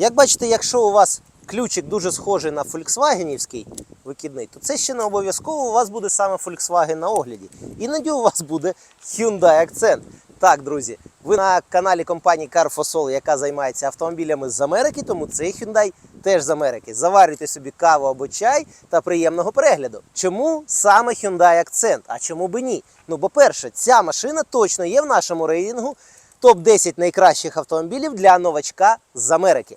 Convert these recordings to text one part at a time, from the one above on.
Як бачите, якщо у вас ключик дуже схожий на Volkswagenівський викидний, то це ще не обов'язково у вас буде саме Volkswagen на огляді. Іноді у вас буде Hyundai Accent. Так, друзі, ви на каналі компанії Carfosol, яка займається автомобілями з Америки, тому цей Hyundai теж з Америки. Заварюйте собі каву або чай та приємного перегляду. Чому саме Hyundai Accent? А чому би ні? Ну, по-перше, ця машина точно є в нашому рейтингу топ-10 найкращих автомобілів для новачка з Америки.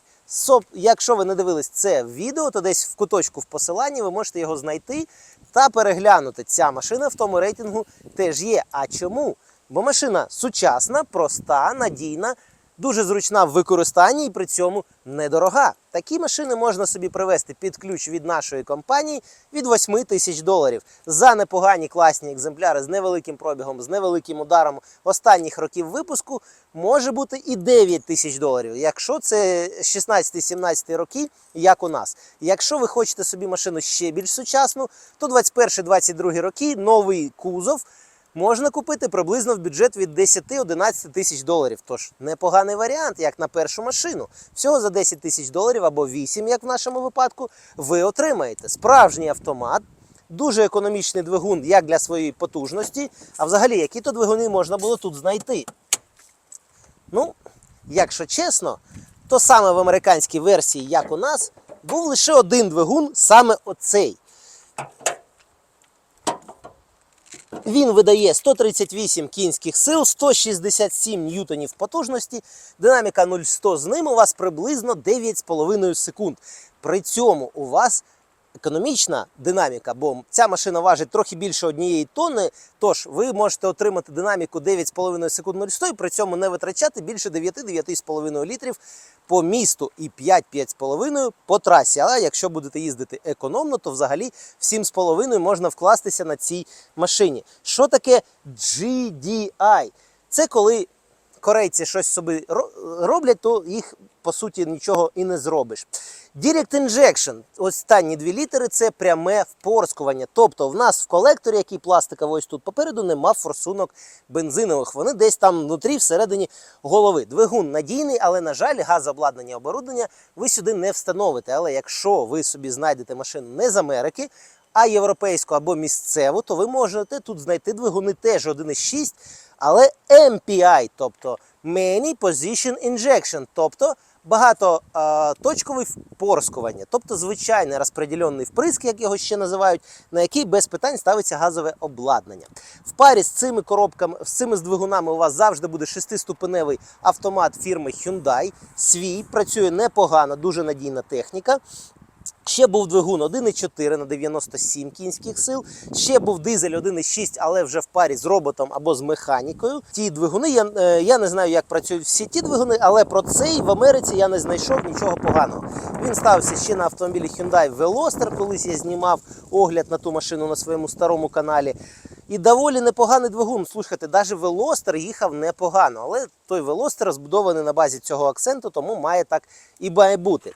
Якщо ви не дивились це відео, то десь в куточку в посиланні ви можете його знайти та переглянути. Ця машина в тому рейтингу теж є. А чому? Бо машина сучасна, проста, надійна, дуже зручна в використанні і при цьому недорога. Такі машини можна собі привезти під ключ від нашої компанії від 8 тисяч доларів за непогані класні екземпляри з невеликим пробігом, з невеликим ударом останніх років випуску може бути і 9 тисяч доларів, якщо це 16-17 роки, як у нас. Якщо ви хочете собі машину ще більш сучасну, то 21-22 роки новий кузов можна купити приблизно в бюджет від 10-11 тисяч доларів. Тож непоганий варіант, як на першу машину. Всього за 10 тисяч доларів або 8, як в нашому випадку, ви отримаєте справжній автомат. Дуже економічний двигун як для своєї потужності. А взагалі, які то двигуни можна було тут знайти? Ну, якщо чесно, то саме в американській версії, як у нас, був лише один двигун, саме оцей. Він видає 138 кінських сил, 167 ньютонів потужності, динаміка 0-100 з ним у вас приблизно 9,5 секунд. При цьому у вас економічна динаміка, бо ця машина важить трохи більше однієї тонни, тож ви можете отримати динаміку 9,5 секунд 0-100 і при цьому не витрачати більше 9-9,5 літрів по місту і 5-5,5 по трасі. Але якщо будете їздити економно, то взагалі в 7,5 можна вкластися на цій машині. Що таке GDI? Це коли корейці щось собі роблять, то їх по суті нічого і не зробиш. Direct Injection, останні дві літери це пряме впорскування. Тобто в нас в колекторі, який пластиковий ось тут попереду, нема форсунок бензинових. Вони десь там внутрі, всередині голови. Двигун надійний, але, на жаль, газообладнання оборудовання ви сюди не встановите. Але якщо ви собі знайдете машину не з Америки, а європейську або місцеву, то ви можете тут знайти двигуни теж 1,6, але MPI, тобто Many Position Injection, тобто багатоточкове впорскування, тобто звичайний розподілений вприск, як його ще називають, на який без питань ставиться газове обладнання. В парі з цими коробками, з цими з двигунами у вас завжди буде шестиступеневий автомат фірми Hyundai. Свій працює непогано, дуже надійна техніка. Ще був двигун 1,4 на 97 кінських сил. Ще був дизель 1,6, але вже в парі з роботом або з механікою. Ті двигуни, я, е, я не знаю, як працюють всі ті двигуни, але про цей в Америці я не знайшов нічого поганого. Він стався ще на автомобілі Hyundai Veloster, колись я знімав огляд на ту машину на своєму старому каналі. І доволі непоганий двигун. Слухайте, навіть Veloster їхав непогано, але той Veloster розбудований на базі цього акценту, тому має так і має бути.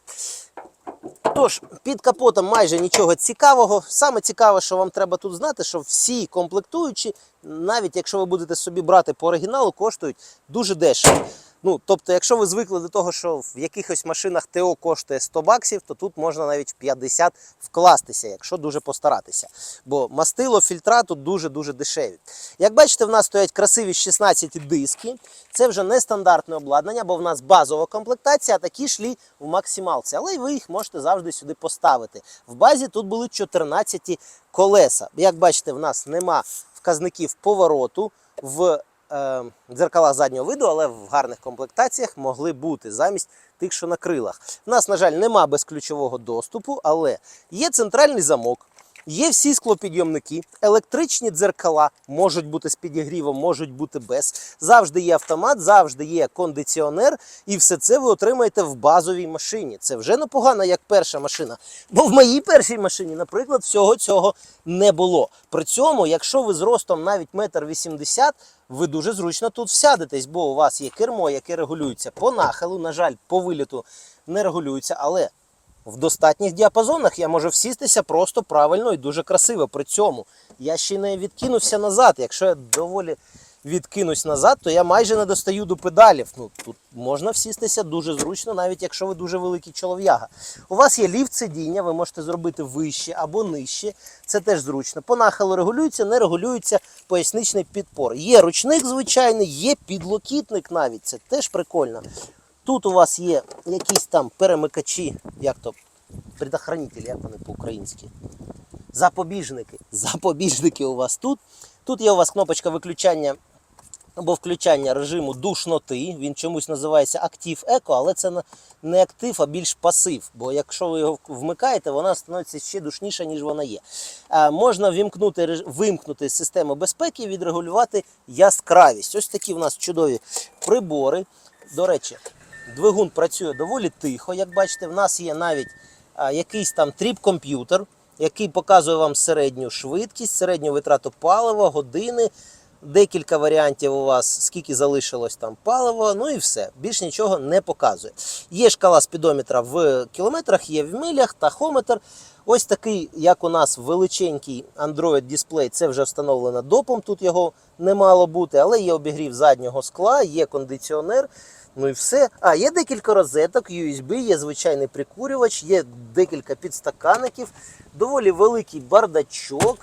Тож, під капотом майже нічого цікавого. Саме цікаве, що вам треба тут знати, що всі комплектуючі, навіть якщо ви будете собі брати по оригіналу, коштують дуже дешево. Ну, тобто, якщо ви звикли до того, що в якихось машинах ТО коштує 100 баксів, то тут можна навіть в 50 вкластися, якщо дуже постаратися. Бо мастило, фільтра тут дуже-дуже дешеві. Як бачите, в нас стоять красиві 16 диски. Це вже не стандартне обладнання, бо в нас базова комплектація, а такі шлі в максималці. Але ви їх можете завжди сюди поставити. В базі тут були 14 колеса. Як бачите, в нас нема вказників повороту в е, дзеркалах заднього виду, але в гарних комплектаціях могли бути замість тих, що на крилах. У нас, на жаль, нема безключового доступу, але є центральний замок. Є всі склопідйомники, електричні дзеркала можуть бути з підігрівом, можуть бути без. Завжди є автомат, завжди є кондиціонер, і все це ви отримаєте в базовій машині. Це вже непогано, як перша машина. Бо в моїй першій машині, наприклад, всього цього не було. При цьому, якщо ви з ростом навіть метр вісімдесят, ви дуже зручно тут всядетесь, бо у вас є кермо, яке регулюється по нахилу. На жаль, по виліту не регулюється, але в достатніх діапазонах я можу всістися просто правильно і дуже красиво. При цьому я ще не відкинувся назад, якщо я доволі відкинусь назад, то я майже не достаю до педалів. Ну, тут можна всістися дуже зручно, навіть якщо ви дуже великий чолов'яга. У вас є ліфт сидіння, ви можете зробити вище або нижче. Це теж зручно. По нахилу регулюється, не регулюється поясничний підпор. Є ручник звичайний, є підлокітник навіть. Це теж прикольно. Тут у вас є якісь там перемикачі, як то предохранителі, як вони по-українськи. Запобіжники. Запобіжники у вас тут. Тут є у вас кнопочка виключання або включання режиму душноти. Він чомусь називається Актив Еко, але це не- актив, а більш пасив. Бо якщо ви його вмикаєте, вона становиться ще душніша, ніж вона є. А, можна вимкнути, вимкнути систему безпеки і відрегулювати яскравість. Ось такі в нас чудові прибори. До речі, двигун працює доволі тихо. Як бачите, в нас є навіть якийсь там тріп-комп'ютер, який показує вам середню швидкість, середню витрату палива, години, декілька варіантів у вас, скільки залишилось там палива, ну і все. Більш нічого не показує. Є шкала спідометра в кілометрах, є в милях, тахометр. Ось такий, як у нас величенький Android дисплей, це вже встановлено допом. Тут його не мало бути, але є обігрів заднього скла, є кондиціонер. Ну і все. А, є декілька розеток, USB, є звичайний прикурювач, є декілька підстаканників, доволі великий бардачок.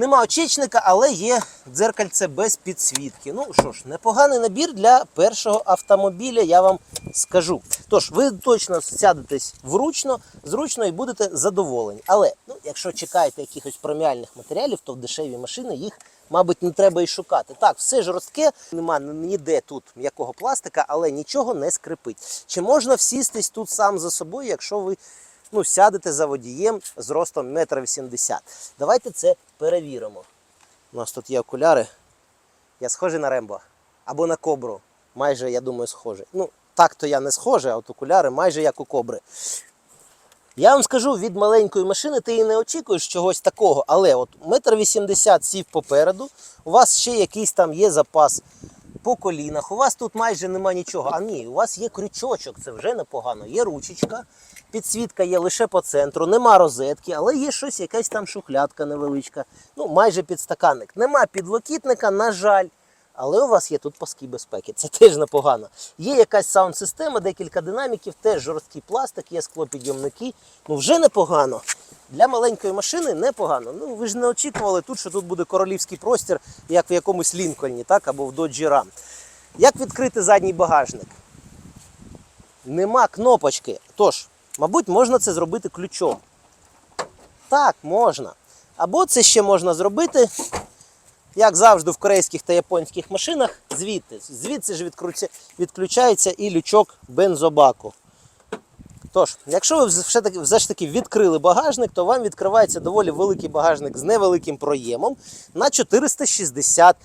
Нема очечника, але є дзеркальце без підсвітки. Ну що ж, непоганий набір для першого автомобіля, я вам скажу. Тож, ви точно сядетесь вручно, зручно і будете задоволені. Але ну, якщо чекаєте якихось преміальних матеріалів, то в дешеві машини їх, мабуть, не треба і шукати. Так, все жорстке, нема ніде тут м'якого пластика, але нічого не скрипить. Чи можна всістись тут сам за собою, якщо ви ну, сядете за водієм з ростом 1,80 м. Давайте це перевіримо. У нас тут є окуляри. Я схожий на Рембо. Або на кобру. Майже, я думаю, схожий. Ну, так то я не схожий, а от окуляри майже як у кобри. Я вам скажу, від маленької машини ти і не очікуєш чогось такого, але от метр вісімдесят сів попереду, у вас ще якийсь там є запас по колінах, у вас тут майже нема нічого. А ні, у вас є крючочок, це вже непогано. Є ручечка, підсвітка є лише по центру, нема розетки, але є щось, якась там шухлядка невеличка, ну майже підстаканник. Нема підлокітника, на жаль. Але у вас є тут паски безпеки, це теж непогано. Є якась саунд-система, декілька динаміків, теж жорсткий пластик, є склопідйомники. Ну вже непогано. Для маленької машини непогано. Ну ви ж не очікували тут, що тут буде королівський простір, як в якомусь Лінкольні, так, або в Dodge Ram. Як відкрити задній багажник? Нема кнопочки. Тож, мабуть, можна це зробити ключом. Так, можна. Або це ще можна зробити як завжди в корейських та японських машинах, звідти. Звідси ж відключається і лючок бензобаку. Тож, якщо ви все, ж таки відкрили багажник, то вам відкривається доволі великий багажник з невеликим проємом на 460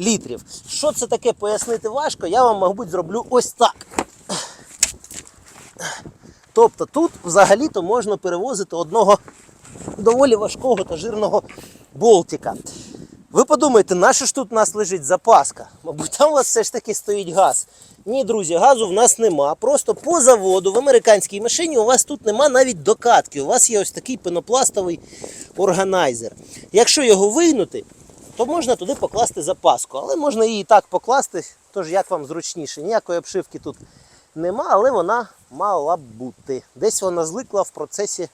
літрів. Що це таке пояснити важко, я вам, мабуть, зроблю ось так. Тобто тут взагалі-то можна перевозити одного доволі важкого та жирного болтика. Ви подумайте, на що ж тут у нас лежить запаска? Мабуть, там у вас все ж таки стоїть газ. Ні, друзі, газу в нас нема. Просто по заводу в американській машині у вас тут нема навіть докатки. У вас є ось такий пенопластовий органайзер. Якщо його вийнути, то можна туди покласти запаску. Але можна її і так покласти, тож як вам зручніше. Ніякої обшивки тут нема, але вона мала бути. Десь вона зликла в процесі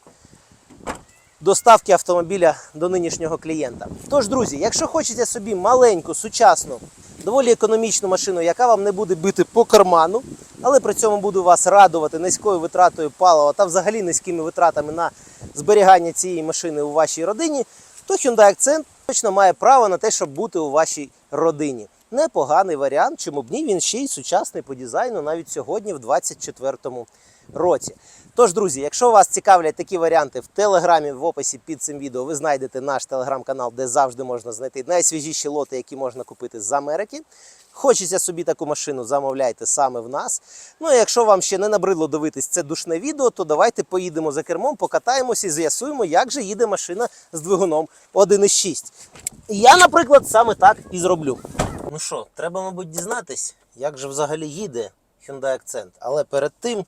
доставки автомобіля до нинішнього клієнта. Тож, друзі, якщо хочете собі маленьку, сучасну, доволі економічну машину, яка вам не буде бити по карману, але при цьому буде вас радувати низькою витратою палива та взагалі низькими витратами на зберігання цієї машини у вашій родині, то Hyundai Accent точно має право на те, щоб бути у вашій родині. Непоганий варіант, чому б ні, він ще й сучасний по дизайну навіть сьогодні, в 24-му році. Тож, друзі, якщо вас цікавлять такі варіанти в телеграмі, в описі під цим відео, ви знайдете наш телеграм-канал, де завжди можна знайти найсвіжіші лоти, які можна купити з Америки. Хочеться собі таку машину, замовляйте саме в нас. Ну а якщо вам ще не набридло дивитись це душне відео, то давайте поїдемо за кермом, покатаємося і з'ясуємо, як же їде машина з двигуном 1.6. Я, наприклад, саме так і зроблю. Ну що, треба, мабуть, дізнатись, як же взагалі їде Hyundai Accent. Але перед тим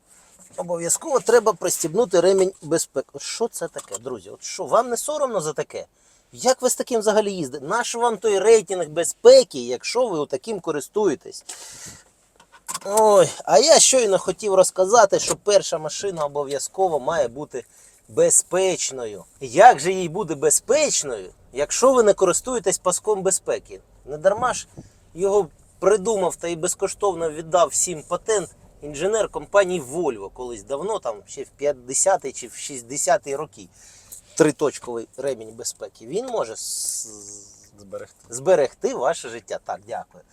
обов'язково треба пристібнути ремінь безпеки. Що це таке, друзі? От що, вам не соромно за таке? Як ви з таким взагалі їздите? Наш вам той рейтинг безпеки, якщо ви таким користуєтесь? Ой, а я щойно хотів розказати, що перша машина обов'язково має бути безпечною. Як же їй буде безпечною, якщо ви не користуєтесь паском безпеки? Не дарма ж його придумав та і безкоштовно віддав всім патент інженер компанії Volvo колись давно, там ще в 50-ті чи в 60-ті роки. Триточковий ремінь безпеки. Він може з- Зберегти. зберегти ваше життя. Так, дякую.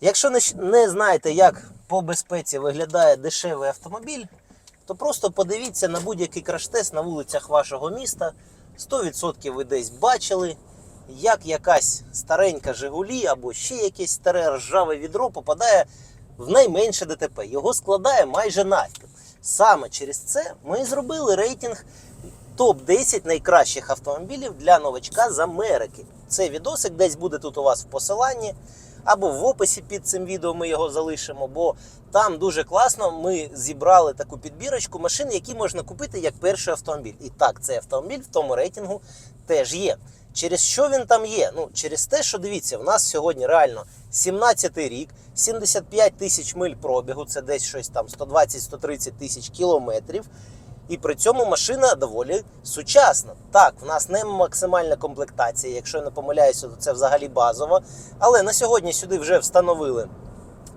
Якщо не, не знаєте, як по безпеці виглядає дешевий автомобіль, то просто подивіться на будь-який краш-тест на вулицях вашого міста. 100% ви десь бачили, як якась старенька Жигулі або ще якесь старе ржаве відро попадає в найменше ДТП. Його складає майже навпіл. Саме через це ми і зробили рейтинг топ-10 найкращих автомобілів для новачка з Америки. Цей відосик десь буде тут у вас в посиланні, або в описі під цим відео ми його залишимо, бо там дуже класно ми зібрали таку підбірочку машин, які можна купити як перший автомобіль. І так, цей автомобіль в тому рейтингу теж є. Через що він там є? Ну, через те, що дивіться, в нас сьогодні реально 17-й рік, 75 тисяч миль пробігу, це десь щось там 120-130 тисяч кілометрів. І при цьому машина доволі сучасна. Так, в нас не максимальна комплектація, якщо я не помиляюся, то це взагалі базова. Але на сьогодні сюди вже встановили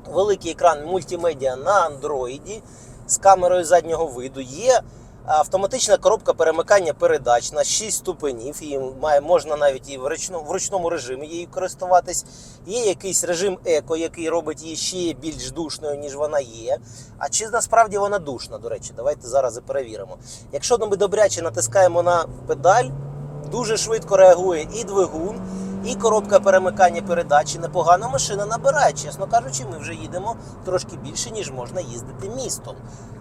великий екран мультимедіа на андроїді з камерою заднього виду. Є автоматична коробка перемикання передач на 6 ступенів. І можна навіть і в, ручному, в ручному режимі її користуватись. Є якийсь режим еко, який робить її ще більш душною, ніж вона є. А чи насправді вона душна, до речі, давайте зараз і перевіримо. Якщо ми добряче натискаємо на педаль, дуже швидко реагує і двигун, і коробка перемикання передачі. Непогана машина набирає. Чесно кажучи, ми вже їдемо трошки більше, ніж можна їздити містом.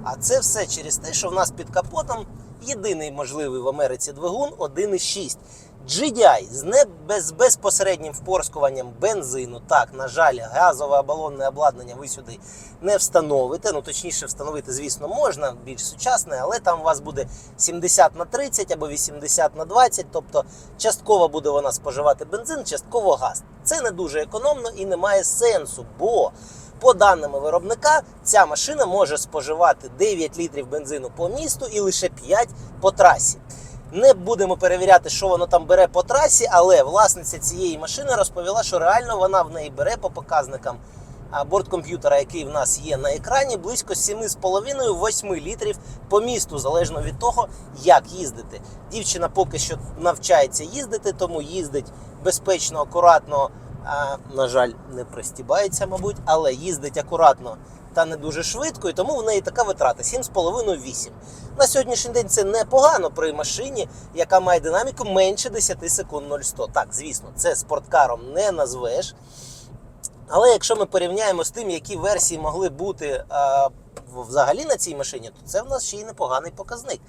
А це все через те, що в нас під капотом єдиний можливий в Америці двигун 1,6. GDI з не без безпосереднім впорскуванням бензину. Так, на жаль, газове балонне обладнання ви сюди не встановите. Ну точніше, встановити, звісно, можна більш сучасне, але там у вас буде 70 на 30 або 80 на 20. Тобто частково буде вона споживати бензин, частково газ. Це не дуже економно і не має сенсу, бо по даними виробника, ця машина може споживати 9 літрів бензину по місту і лише 5 по трасі. Не будемо перевіряти, що воно там бере по трасі, але власниця цієї машини розповіла, що реально вона в неї бере по показникам борткомп'ютера, який в нас є на екрані, близько 7,5-8 літрів по місту, залежно від того, як їздити. Дівчина поки що навчається їздити, тому їздить безпечно, акуратно. А, на жаль, не пристібається, мабуть, але їздить акуратно та не дуже швидко, і тому в неї така витрата 7,5-8. На сьогоднішній день це непогано при машині, яка має динаміку менше 10 секунд 0,100. Так, звісно, це спорткаром не назвеш. Але якщо ми порівняємо з тим, які версії могли бути а, взагалі на цій машині, то це в нас ще й непоганий показник.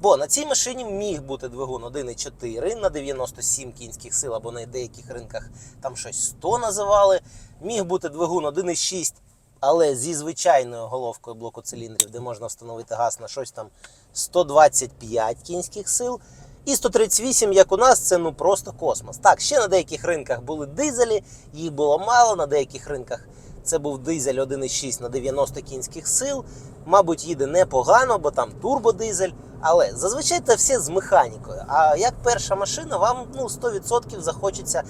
Бо на цій машині міг бути двигун 1,4 на 97 кінських сил, або на деяких ринках там щось 100 називали. Міг бути двигун 1,6, але зі звичайною головкою блоку циліндрів, де можна встановити газ на щось там 125 кінських сил. І 138, як у нас, це ну просто космос. Так, ще на деяких ринках були дизелі, їх було мало, на деяких ринках це був дизель 1,6 на 90 кінських сил. Мабуть, їде непогано, бо там турбодизель. Але зазвичай це все з механікою. А як перша машина, вам ну, 100% захочеться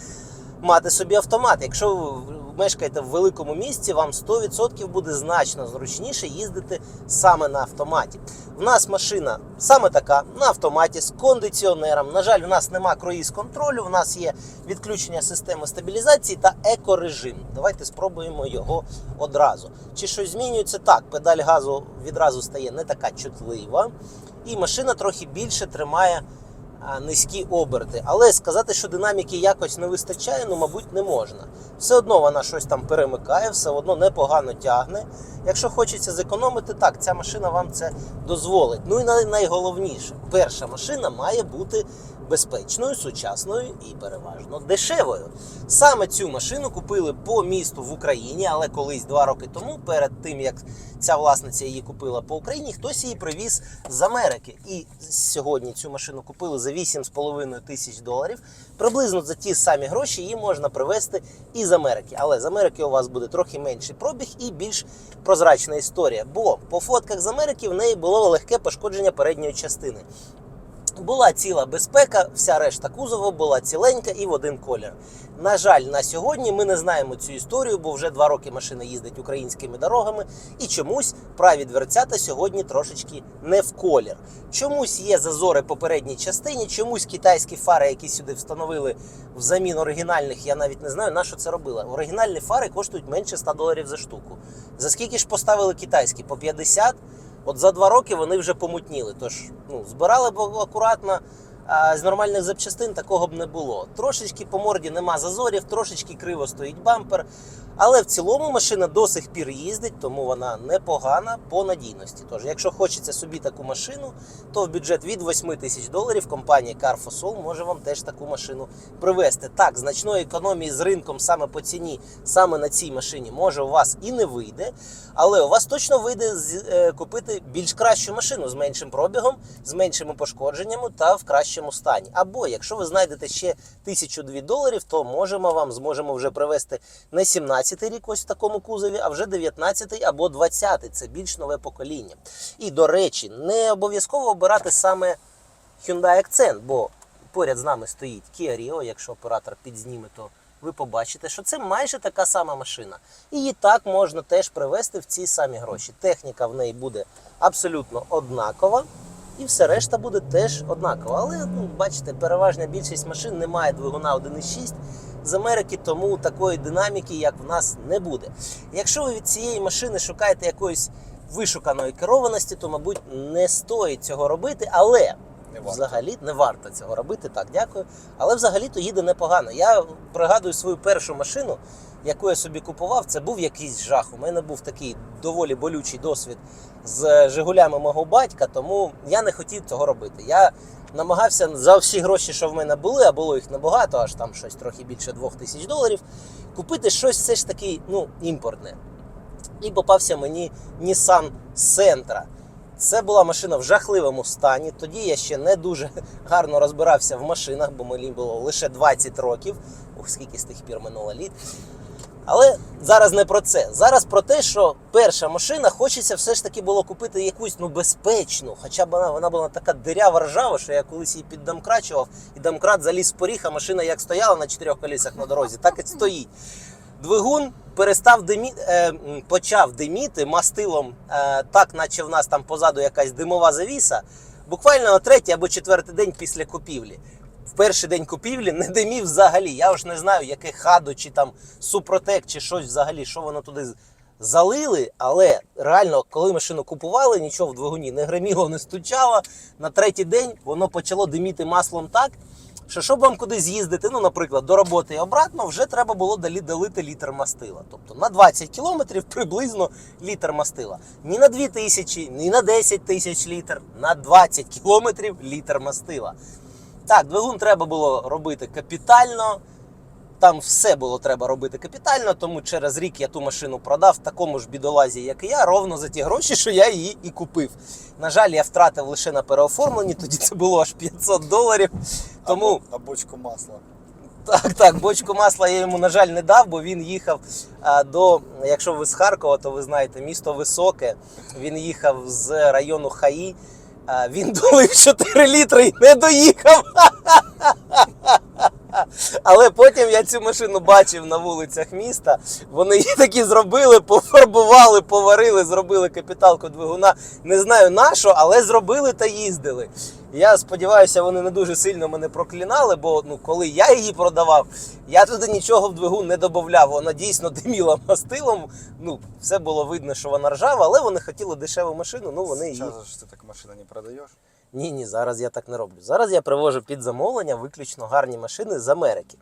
мати собі автомат. Якщо ви мешкаєте в великому місті, вам 100% буде значно зручніше їздити саме на автоматі. В нас машина саме така на автоматі з кондиціонером. На жаль, в нас нема круїз контролю, в нас є відключення системи стабілізації та екорежим. Давайте спробуємо його одразу. Чи щось змінюється? Так, педаль газу відразу стає не така чутлива, і машина трохи більше тримає низькі оберти. Але сказати, що динаміки якось не вистачає, ну, мабуть, не можна. Все одно вона щось там перемикає, все одно непогано тягне. Якщо хочеться зекономити, так, ця машина вам це дозволить. Ну і найголовніше, перша машина має бути безпечною, сучасною і переважно дешевою. Саме цю машину купили по місту в Україні, але колись два роки тому, перед тим як ця власниця її купила по Україні, хтось її привіз з Америки. І сьогодні цю машину купили за за 8,5 тисяч доларів. Приблизно за ті самі гроші її можна привезти і з Америки. Але з Америки у вас буде трохи менший пробіг і більш прозрачна історія. Бо по фотках з Америки в неї було легке пошкодження передньої частини. Була ціла безпека, вся решта кузова була ціленька і в один колір. На жаль, на сьогодні ми не знаємо цю історію, бо вже два роки машина їздить українськими дорогами, і чомусь праві дверцята сьогодні трошечки не в колір. Чомусь є зазори по передній частині, чомусь китайські фари, які сюди встановили взамін оригінальних, я навіть не знаю, на що це робили. Оригінальні фари коштують менше 100 доларів за штуку. За скільки ж поставили китайські? По 50? От за два роки вони вже помутніли. Тож ну, збирали б акуратно. А з нормальних запчастин такого б не було. Трошечки по морді нема зазорів, трошечки криво стоїть бампер. Але в цілому машина до сих пір їздить, тому вона непогана по надійності. Тож, якщо хочеться собі таку машину, то в бюджет від 8 тисяч доларів компанія Carfosol може вам теж таку машину привезти. Так, значної економії з ринком саме по ціні, саме на цій машині, може у вас і не вийде, але у вас точно вийде е, купити більш кращу машину з меншим пробігом, з меншими пошкодженнями та в кращому стані. Або якщо ви знайдете ще тисячу дві доларів, то можемо вам зможемо вже привезти не 17-й рік ось в такому кузові, а вже 19-й або 20-й. Це більш нове покоління. І до речі, не обов'язково обирати саме Hyundai Accent, бо поряд з нами стоїть Kia Rio, якщо оператор підзніме, то ви побачите, що це майже така сама машина. Її так можна теж привезти в ці самі гроші. Техніка в неї буде абсолютно однакова. І все решта буде теж однаково. Але ну, бачите, переважна більшість машин не має двигуна 1.6 з Америки, тому такої динаміки, як в нас, не буде. Якщо ви від цієї машини шукаєте якоїсь вишуканої керованості, то, мабуть, не стоїть цього робити, але Не варто. взагалі не варто цього робити. Так, дякую. Але взагалі-то їде непогано. Я пригадую свою першу машину, яку я собі купував. Це був якийсь жах. У мене був такий доволі болючий досвід з Жигулями мого батька, тому я не хотів цього робити. Я намагався за всі гроші, що в мене були, а було їх небагато, аж там щось трохи більше двох тисяч доларів, купити щось все ж таки ну, імпортне. І попався мені Nissan Sentra. Це була машина в жахливому стані. Тоді я ще не дуже гарно розбирався в машинах, бо мені було лише 20 років. Ох, скільки з тих пір минуло літ. Але зараз не про це. Зараз про те, що перша машина хочеться все ж таки було купити якусь ну безпечну. Хоча б вона, вона була така дирява ржава, що я колись її піддомкрачував, і домкрат заліз поріг, а машина як стояла на чотирьох колісах на дорозі, так і стоїть. Двигун перестав димі... е, почав диміти мастилом, е, так наче в нас там позаду якась димова завіса. Буквально на третій або четвертий день після купівлі. В перший день купівлі не димів взагалі. Я ж не знаю, яке хаду, чи там супротек, чи щось взагалі, що воно туди залили. Але реально, коли машину купували, нічого в двигуні не гриміло, не стучало. На третій день воно почало диміти маслом так, що щоб вам кудись їздити, ну, наприклад, до роботи і обратно, вже треба було далі долити літр мастила. Тобто на 20 кілометрів приблизно літр мастила. Ні на 2 тисячі, ні на 10 тисяч літр, на 20 кілометрів літр мастила. Так, двигун треба було робити капітально. Там все було треба робити капітально, тому через рік я ту машину продав такому ж бідолазі, як і я, ровно за ті гроші, що я її і купив. На жаль, я втратив лише на переоформленні, тоді це було аж 500 доларів. Тому а бочку масла. так, так, бочку масла я йому, на жаль, не дав, бо він їхав а, до, якщо ви з Харкова, то ви знаєте, місто високе. Він їхав з району Хаї. Він долив 4 літри і не доїхав. Але потім я цю машину бачив на вулицях міста. Вони її такі зробили, пофарбували, поварили, зробили капіталку двигуна. Не знаю на що, але зробили та їздили. Я сподіваюся, вони не дуже сильно мене проклинали, бо ну, коли я її продавав, я туди нічого в двигун не додавав. Вона дійсно диміла мастилом. Ну, все було видно, що вона ржава, але вони хотіли дешеву машину, ну вони її. Сейчас же ты так машину не продаешь. Ні, ні, зараз я так не роблю. Зараз я привожу під замовлення виключно гарні машини з Америки.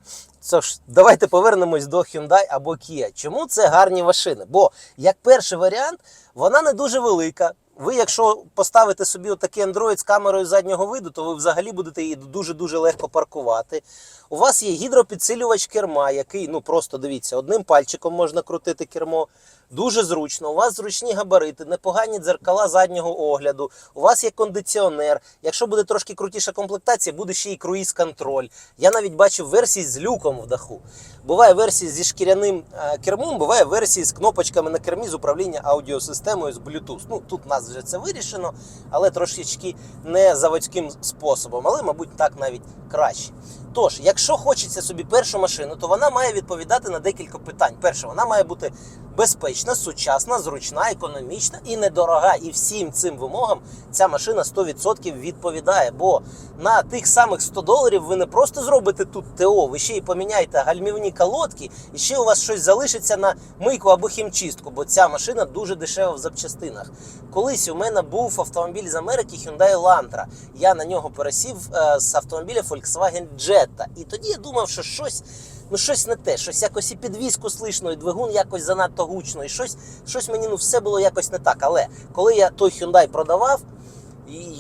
Тож, давайте повернемось до Hyundai або Kia. Чому це гарні машини? Бо як перший варіант, вона не дуже велика. Ви, якщо поставите собі отакий Android з камерою заднього виду, то ви взагалі будете її дуже-дуже легко паркувати. У вас є гідропідсилювач керма, який, ну просто дивіться, одним пальчиком можна крутити кермо. Дуже зручно. У вас зручні габарити, непогані дзеркала заднього огляду. У вас є кондиціонер. Якщо буде трошки крутіша комплектація, буде ще й круїз-контроль. Я навіть бачив версії з люком в даху. Буває версії зі шкіряним е, кермом, буває версії з кнопочками на кермі з управління аудіосистемою з Bluetooth. Ну тут у вже це вирішено, але трошечки не заводським способом, але, мабуть, так навіть краще. Тож, якщо хочеться собі першу машину, то вона має відповідати на декілька питань. Перше, вона має бути безпечна, сучасна, зручна, економічна і недорога. І всім цим вимогам ця машина 100% відповідає. Бо на тих самих 100 доларів ви не просто зробите тут ТО, ви ще й поміняєте гальмівні колодки, і ще у вас щось залишиться на мийку або хімчистку, бо ця машина дуже дешева в запчастинах. Колись у мене був автомобіль з Америки Hyundai Elantra. Я на нього пересів е, з автомобіля Volkswagen Jetta. І тоді я думав, що щось. Ну, щось не те, щось якось і підвізку слишно, і двигун якось занадто гучно, і щось, щось мені ну все було якось не так. Але коли я той Hyundai продавав,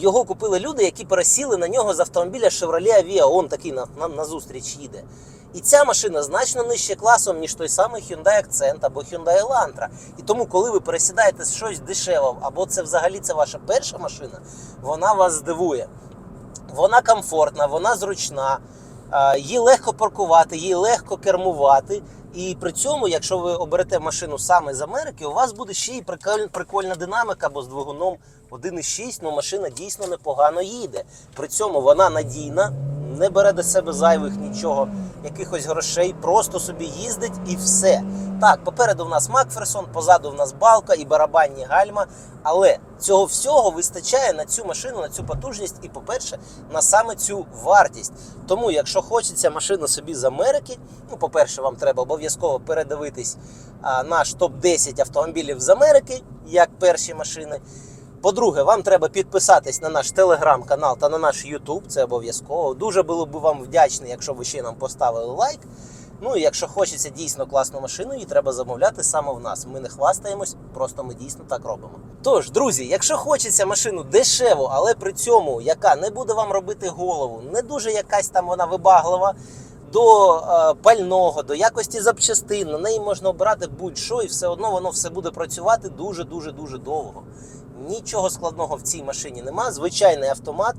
його купили люди, які пересіли на нього з автомобіля Chevrolet Aveo. Он такий на, на, на зустріч їде. І ця машина значно нижче класом, ніж той самий Hyundai Accent або Hyundai Elantra. І тому, коли ви пересідаєте з щось дешеве, або це взагалі це ваша перша машина, вона вас здивує. Вона комфортна, вона зручна, її легко паркувати, її легко кермувати. І при цьому, якщо ви оберете машину саме з Америки, у вас буде ще й приколь- прикольна динамика, бо з двигуном 1,6 ну, машина дійсно непогано їде. При цьому вона надійна, не бере до себе зайвих нічого, якихось грошей, просто собі їздить і все. Так, попереду в нас Макферсон, позаду в нас балка і барабанні гальма. Але цього всього вистачає на цю машину, на цю потужність і, по-перше, на саме цю вартість. Тому, якщо хочеться машину собі з Америки, ну, по-перше, вам треба обов'язково передивитись а, наш топ-10 автомобілів з Америки, як перші машини. По-друге, вам треба підписатись на наш телеграм-канал та на наш Ютуб. Це обов'язково. Дуже було б вам вдячний, якщо ви ще нам поставили лайк. Ну і якщо хочеться дійсно класну машину, її треба замовляти саме в нас. Ми не хвастаємось, просто ми дійсно так робимо. Тож, друзі, якщо хочеться машину дешеву, але при цьому яка не буде вам робити голову, не дуже якась там вона вибаглива. До е, пального, до якості запчастин, на неї можна обирати будь-що, і все одно воно все буде працювати дуже дуже дуже довго. Нічого складного в цій машині нема. Звичайний автомат.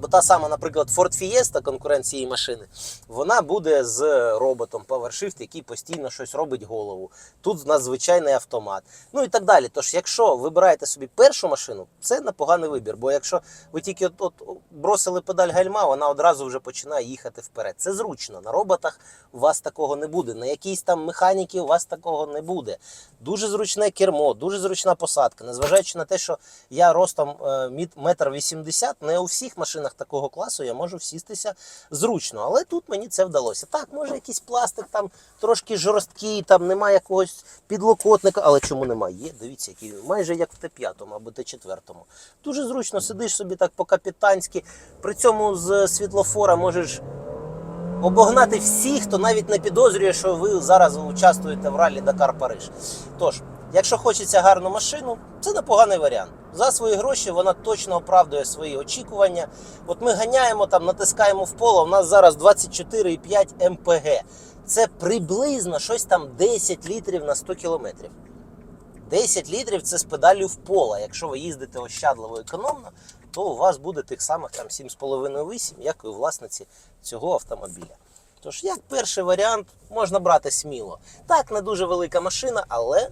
Бо та сама, наприклад, Ford Fiesta, конкурент цієї машини, вона буде з роботом PowerShift, який постійно щось робить голову. Тут в нас звичайний автомат. Ну і так далі. Тож, якщо вибираєте собі першу машину, це непоганий вибір. Бо якщо ви тільки от, от бросили педаль гальма, вона одразу вже починає їхати вперед. Це зручно. На роботах у вас такого не буде. На якійсь там механіки у вас такого не буде. Дуже зручне кермо, дуже зручна посадка. Незважаючи на те, що я ростом е, метр вісімдесят, не у всіх машинах такого класу я можу всістися зручно. Але тут мені це вдалося. Так, може якийсь пластик там трошки жорсткий, там немає якогось підлокотника, але чому немає? Є, дивіться, який майже як в Т5 або Т4. Дуже зручно сидиш собі так по-капітанськи. При цьому з світлофора можеш обогнати всіх, хто навіть не підозрює, що ви зараз участвуєте в ралі Дакар Париж. Тож, якщо хочеться гарну машину, це непоганий варіант. За свої гроші вона точно оправдує свої очікування. От ми ганяємо там, натискаємо в поло. У нас зараз 24,5 МПГ. Це приблизно щось там 10 літрів на 100 кілометрів. 10 літрів це з педалю в поло. Якщо ви їздите ощадливо економно, то у вас буде тих самих там 7,5-8, як і у власниці цього автомобіля. Тож, як перший варіант, можна брати сміло. Так, не дуже велика машина, але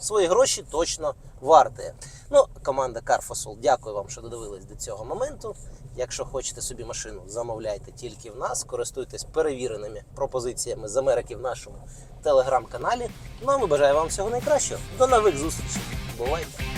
свої гроші точно вартує. Ну, команда Carfosol, дякую вам, що додивились до цього моменту. Якщо хочете собі машину, замовляйте тільки в нас, користуйтесь перевіреними пропозиціями з Америки в нашому телеграм-каналі. Ну а ми бажаємо вам всього найкращого. До нових зустрічей. Бувайте!